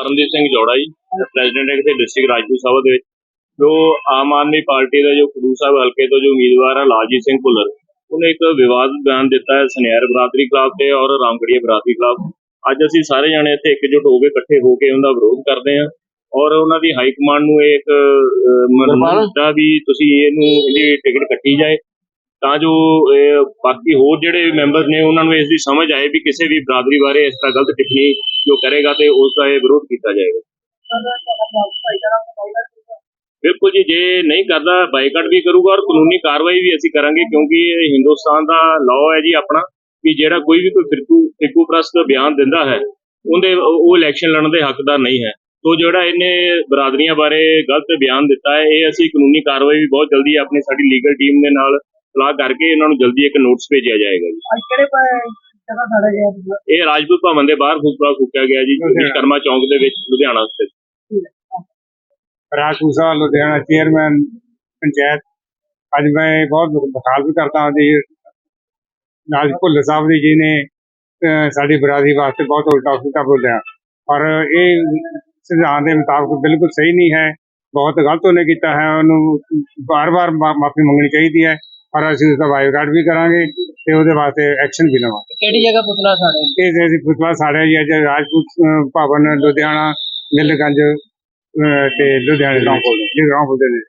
ਪਰਮਜੀਤ ਸਿੰਘ ਜੋੜਾ ਜੀ ਪ੍ਰੈਜ਼ੀਡੈਂਟ ਹੈ ਕਿਤੇ ਡਿਸਟ੍ਰਿਕਟ ਰਾਜਪੂਤ ਸਭਾ ਦੇ ਵਿੱਚ। ਜੋ ਆਮ ਆਦਮੀ ਪਾਰਟੀ ਦਾ ਜੋ ਖਡੂਰ ਸਾਹਿਬ ਹਲਕੇ ਤੋਂ ਜੋ ਉਮੀਦਵਾਰ ਹੈ ਲਾਲਜੀਤ ਸਿੰਘ ਭੁੱਲਰ ਉਹਨੇ ਇੱਕ ਵਿਵਾਦ ਬਿਆਨ ਦਿੱਤਾ ਹੈ ਸੁਨਿਆਰ ਬਰਾਦਰੀ ਖਿਲਾਫ ਤੇ ਔਰ ਰਾਮਗੜੀਆ ਬਰਾਦਰੀ ਖਿਲਾਫ। ਅੱਜ ਅਸੀਂ ਸਾਰੇ ਜਣੇ ਇੱਥੇ ਇਕਜੁੱਟ ਹੋ ਕੇ ਇਕੱਠੇ ਹੋ ਕੇ ਉਹਦਾ ਵਿਰੋਧ ਕਰਦੇ ਹਾਂ ਔਰ ਉਹਨਾਂ ਦੀ ਹਾਈ ਕਮਾਂਡ ਨੂੰ ਇਹ ਇੱਕ ਅਹ, ਦਿੱਤਾ ਵੀ ਤੁਸੀਂ ਇਹਨੂੰ ਇਹਦੀ ਟਿਕਟ ਕੱਟੀ ਜਾਏ। ਤਾਂ ਜੋ ਬਾਕੀ ਹੋਰ ਜਿਹੜੇ ਮੈਂਬਰ ਨੇ, ਉਹਨਾਂ ਨੂੰ ਇਸ ਦੀ ਸਮਝ ਆਏ ਵੀ ਕਿਸੇ ਵੀ ਬਰਾਦਰੀ ਬਾਰੇ ਇਸ ਤਰ੍ਹਾਂ ਗਲਤ ਟਿੱਪਣੀ ਜੋ ਕਰੇਗਾ ਤੇ ਉਸ ਦਾ ਇਹ ਵਿਰੋਧ ਕੀਤਾ ਜਾਏਗਾ। ਬਿਲਕੁਲ ਜੀ, ਜੇ ਨਹੀਂ ਕਰਦਾ, ਬਾਈਕਾਟ ਵੀ ਕਰੂਗਾ ਔਰ ਕਾਨੂੰਨੀ ਕਾਰਵਾਈ ਵੀ ਅਸੀਂ ਕਰਾਂਗੇ ਕਿਉਂਕਿ ਇਹ ਹਿੰਦੁਸਤਾਨ ਦਾ ਲਾਅ ਹੈ ਜੀ ਆਪਣਾ ਕਿ ਜਿਹੜਾ ਕੋਈ ਵੀ ਕੋਈ ਫਿਰਕੂ ਫਿਰਕੂ ਪ੍ਰਸਤ ਬਿਆਨ ਦਿੰਦਾ ਹੈ, ਉਹਦੇ, ਉਹ ਉਹ ਇਲੈਕਸ਼ਨ ਲੜਨ ਦੇ ਹੱਕਦਾਰ ਨਹੀਂ ਹੈ। ਤੋ ਜਿਹੜਾ ਇਹਨੇ ਬਰਾਦਰੀਆਂ ਬਾਰੇ ਗਲਤ ਬਿਆਨ ਦਿੱਤਾ ਹੈ, ਇਹ ਅਸੀਂ ਕਾਨੂੰਨੀ ਕਾਰਵਾਈ ਵੀ ਬਹੁਤ ਜਲਦੀ ਆਪਣੀ ਸਾਡੀ ਲੀਗਲ ਟੀਮ ਦੇ ਨਾਲ ਸਲਾਹ ਕਰਕੇ ਇਹਨਾਂ ਨੂੰ ਜਲਦੀ ਇੱਕ ਨੋਟਿਸ ਭੇਜਿਆ ਜਾਏਗਾ ਜੀ। ਅੱਜ ਕਿਹੜੇ ਪ- ਜਗ੍ਹਾ ਸਾੜਾ ਗਿਆ ਸੀਗਾ? ਇਹ ਰਾਜਪੂਤ ਭਵਨ ਦੇ ਬਾਹਰ ਫੂਕਾ ਫੂਕਿਆ ਗਿਆ ਜੀ ਵਿਸ਼ਕਰਮਾ ਚੌਂਕ ਦੇ ਵਿੱਚ ਲੁਧਿਆਣਾ ਸਥਿਤ ਰਾਜਪੂਤ ਸਾਹਿਬ ਲੁਧਿਆਣਾ ਚੇਅਰਮੈਨ ਪੰਚਾਇਤ। ਅੱਜ ਮੈਂ ਬਹੁਤ ਮੁਖਾਲਫਤ ਕਰਦਾ ਹਾਂ ਜੀ। ਨਾਲ ਭੁੱਲਰ ਸਾਹਿਬ ਦੀ ਜੀ ਨੇ ਸਾਡੀ ਬਰਾਦਰੀ ਵਾਸਤੇ ਬਹੁਤ ਉਲਟਾ ਸਿੱਧਾ ਬੋਲਿਆ। ਪਰ ਇਹ ਸੰਵਿਧਾਨ ਦੇ ਮੁਤਾਬਕ ਬਿਲਕੁਲ ਸਹੀ ਨਹੀਂ ਹੈ। ਬਹੁਤ ਗਲਤ ਉਹਨੇ ਕੀਤਾ ਹੈ। ਉਹਨੂੰ ਬਾਰ-ਬਾਰ ਮਾਫੀ ਮੰਗਣੀ ਚਾਹੀਦੀ ਹੈ। ਪਰ ਅਸੀਂ ਉਸ ਦਾ ਬਾਈਕਾਟ ਵੀ ਕਰਾਂਗੇ ਤੇ ਉਹਦੇ ਵਾਸਤੇ ਐਕਸ਼ਨ ਵੀ ਲਵਾਂਗੇ। ਕਿਹੜੀ ਜਗ੍ਹਾ ਪੁਤਲਾ ਸਾੜੇ? ਇਹ ਜੇ ਅਸੀਂ ਪੁਤਲਾ ਸਾੜਿਆ ਜੀ ਅੱਜ ਰਾਜਪੂਤ ਅਹ, ਭਵਨ ਲੁਧਿਆਣਾ ਮਿਲਗੰਜ ਅਹ, ਤੇ ਲੁਧਿਆਣੇ ਰਾਮਪੁਰ ਜੀ ਰਾਮਪੁਰ ਦੇ ਨੇ